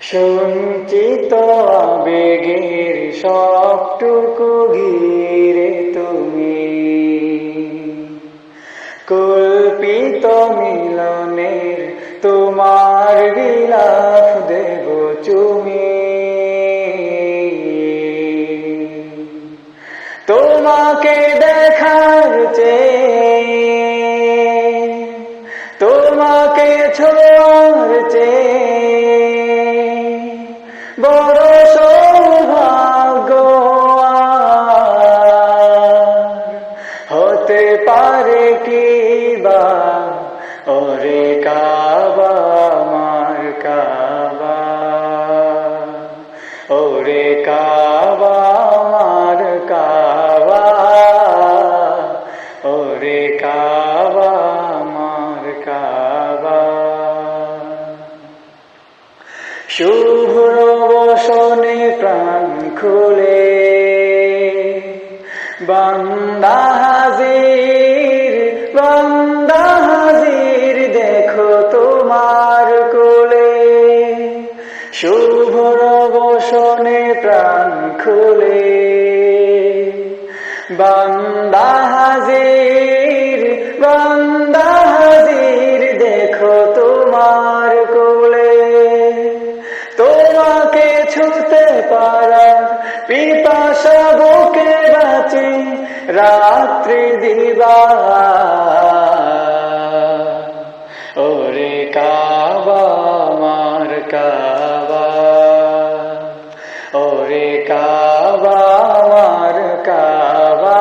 সঞ্চিত আবেগের সবটুকু ঘিরে তুমি। কল্পিত মিলনের তোমার বিলাপ দেব চুমি। তোমাকে দেখার চেয়ে, তোমাকে ছোঁয়ার চেয়ে ওরে কাবা, মার কাবা। ওরে কাবা, মার কাবা। ওরে কাবা, মার কাবা। শুভ্র বসনে প্রাণ খুলে, বান্দা শুভ্র বসনে প্রাণ খুলে। বান্দা হাজির বান্দা হাজির দেখো তোমার কোলে। তোমাকে ছুতে পারার পিপাসা বুকে বাঁচে রাত্রি দিবা। ওরে মার ওরে কাবা মার কাবা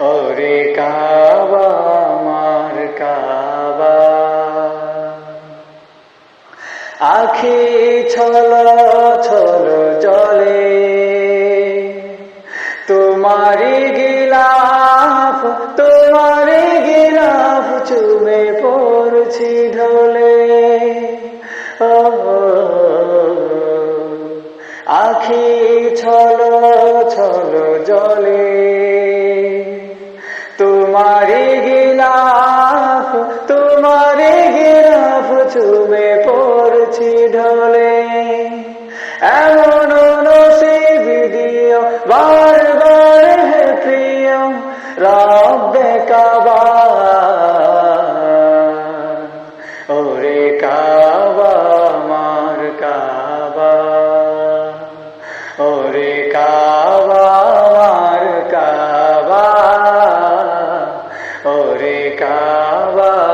ওরে কাবা আখি ছল ছল জলে তোমারি গিলাফ তোমারি আখি ছল ছল জলে। তোমারি গিলাফ তোমারি গিলাফ চুমে পড়ছি ঢলে। এমন নসিব দিও, বারবার প্রিয় রব্বে কাবা বাবা